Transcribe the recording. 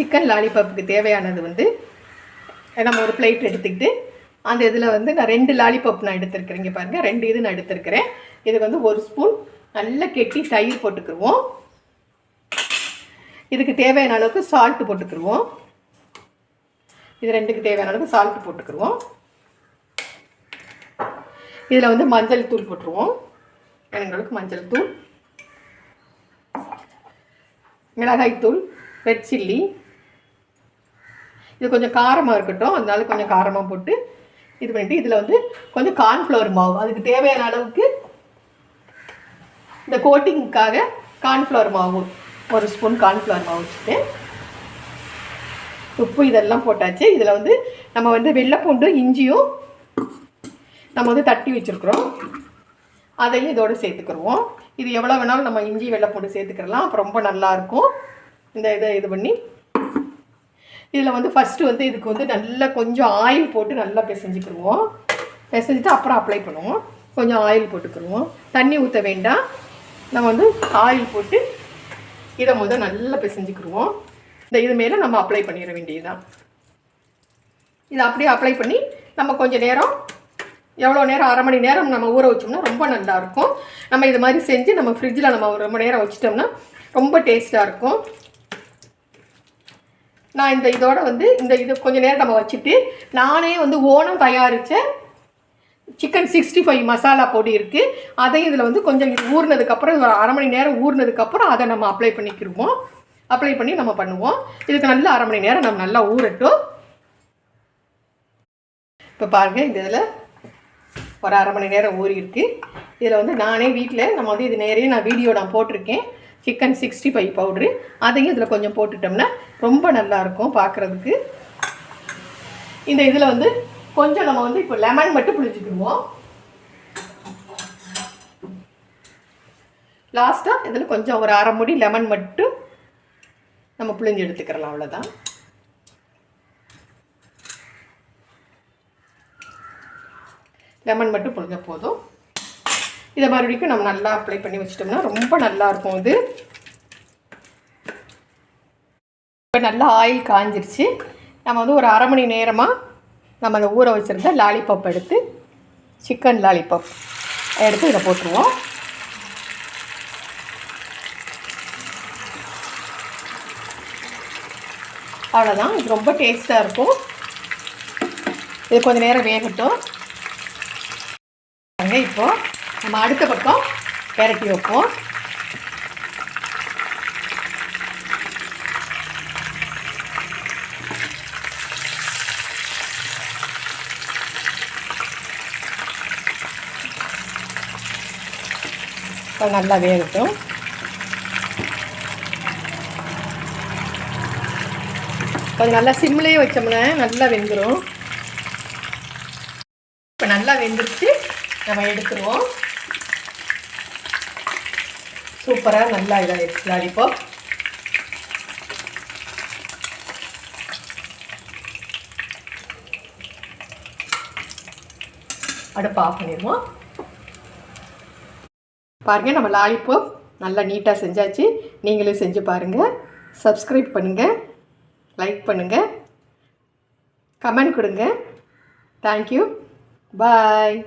Chicken லாலிபாப்புக்கு தேவையானது வந்து நம்ம ஒரு பிளேட் எடுத்துக்கிட்டு அந்த இதில் வந்து நான் ரெண்டு லாலிபாப் நான் எடுத்துருக்குறேங்க பாருங்கள் ரெண்டு இது நான் எடுத்துருக்கிறேன். இதுக்கு வந்து ஒரு ஸ்பூன். நல்லா கெட்டி தயிர் போட்டுக்குருவோம். இதுக்கு தேவையான அளவுக்கு சால்ட்டு போட்டுக்குருவோம். இது ரெண்டுக்கு தேவையான அளவுக்கு சால்ட்டு போட்டுக்குருவோம். இதில் வந்து மஞ்சள் தூள் போட்டுருவோம். எங்களுக்கு மஞ்சள் தூள். மிளகாய் தூள் ரெட் சில்லி இது கொஞ்சம் காரமாக இருக்கட்டும். அதனால கொஞ்சம் காரமாக போட்டு இது பண்ணிட்டு இதில் வந்து கொஞ்சம் கார்ன்ஃப்ளவர் மாவு. அதுக்கு தேவையான அளவுக்கு இந்த கோட்டிங்க்காக கார்ன்ஃப்ளவர் மாவு. ஒரு ஸ்பூன் கார்ன்ஃப்ளவர் மாவு வச்சுட்டு உப்பு இதெல்லாம் போட்டாச்சு. இதில் வந்து நம்ம வந்து வெள்ளைப்பூண்டும் இஞ்சியும் நம்ம வந்து தட்டி வச்சுருக்குறோம். அதையும் இதோடு சேர்த்துக்கிடுவோம் இது எவ்வளோ வேணாலும் நம்ம இஞ்சி வெள்ளைப்பூண்டு சேர்த்துக்கிறலாம் அப்போ ரொம்ப நல்லாயிருக்கும் இந்த இதை இது பண்ணி இதில் வந்து ஃபஸ்ட்டு வந்து இதுக்கு வந்து நல்லா கொஞ்சம் ஆயில் போட்டு நல்லா பிசைஞ்சிக்கிடுவோம். பிசைஞ்சிட்டு அப்புறம் அப்ளை பண்ணுவோம். கொஞ்சம் ஆயில் போட்டுக்கிடுவோம். தண்ணி ஊற்ற வேண்டாம். நம்ம வந்து ஆயில் போட்டு இதை முதல் நல்லா பிசைஞ்சிக்கிடுவோம். இந்த இது மேலே நம்ம அப்ளை பண்ணிட வேண்டியதுதான். இதை அப்படியே அப்ளை பண்ணி நம்ம கொஞ்சம் நேரம் எவ்வளோ நேரம் அரை மணி நேரம் நம்ம ஊற வச்சோம்னா ரொம்ப நல்லாயிருக்கும். நம்ம இது மாதிரி செஞ்சு நம்ம ஃப்ரிட்ஜில் நம்ம ரொம்ப நேரம் வச்சிட்டோம்னா ரொம்ப டேஸ்ட்டாக இருக்கும். நான் இந்த இதோட வந்து இந்த இது கொஞ்சம் நேரம் நம்ம வச்சுட்டு நானே வந்து ஓனம் தயாரித்த சிக்கன் சிக்ஸ்டி ஃபைவ் மசாலா பொடி இருக்குது அதையும் இதில் வந்து கொஞ்சம் இது ஊறினதுக்கப்புறம் ஒரு அரை மணி நேரம் ஊறினதுக்கப்புறம் அதை நம்ம அப்ளை பண்ணிக்கிடுவோம் அப்ளை பண்ணி நம்ம பண்ணுவோம். இதுக்கு நல்ல அரை மணி நேரம் நம்ம நல்லா ஊறட்டும். இப்போ பாருங்கள் இந்த இதில் ஒரு அரை மணி நேரம் ஊறி இருக்குது இதில் வந்து நானே வீட்டில் நம்ம வந்து இது நேரே நான் வீடியோ நான் போட்டிருக்கேன். Chicken sixty five powder. அதையும் இதில் கொஞ்சம் போட்டுட்டோம்னா ரொம்ப நல்லாயிருக்கும் பார்க்குறதுக்கு. இந்த இதில் வந்து கொஞ்சம் நம்ம வந்து இப்போ லெமன் மட்டும் புளிச்சுக்கிடுவோம் லாஸ்ட்டாக இதில் கொஞ்சம் ஒரு அரை முடி லெமன் மட்டும் நம்ம புளிஞ்சு எடுத்துக்கிறலாம் அவ்வளோதான். லெமன் மட்டும் புளிஞ்ச போதும். இதை மறுபடியும் நம்ம நல்லா அப்ளை பண்ணி வச்சிட்டோம்னா ரொம்ப நல்லா இருக்கும் இது. இப்போ நல்லா ஆயில் காஞ்சிருச்சு. நம்ம வந்து ஒரு அரை மணி நேரமாக நம்ம அந்த ஊற வச்சுருந்த லாலிபப் எடுத்து சிக்கன் லாலிபப் எடுத்து இதை போட்டுருவோம். அவ்வளோதான் இது ரொம்ப டேஸ்ட்டாக இருக்கும். இது கொஞ்சம் நேரம் வேகட்டும். பாருங்க இப்போது நம்ம அடுத்த பக்கம் பெரட்டி வைப்போம். இப்போ நல்லா வேகட்டும். கொஞ்சம் நல்லா சிம்லேயே வச்சோம்னா நல்லா வெந்துடும் இப்போ நல்லா வெந்துருச்சு நம்ம எடுத்துருவோம். சூப்பராக நல்லா இதாகிடுச்சு லாலிபாப் அடுப்பு ஆஃப் பண்ணிடுவோம். பாருங்கள் நம்ம லாலிபாப் நல்லா நீட்டாக செஞ்சாச்சு. நீங்களும் செஞ்சு பாருங்கள் சப்ஸ்கிரைப் பண்ணுங்கள் லைக் பண்ணுங்கள் கமெண்ட் கொடுங்க. Thank you bye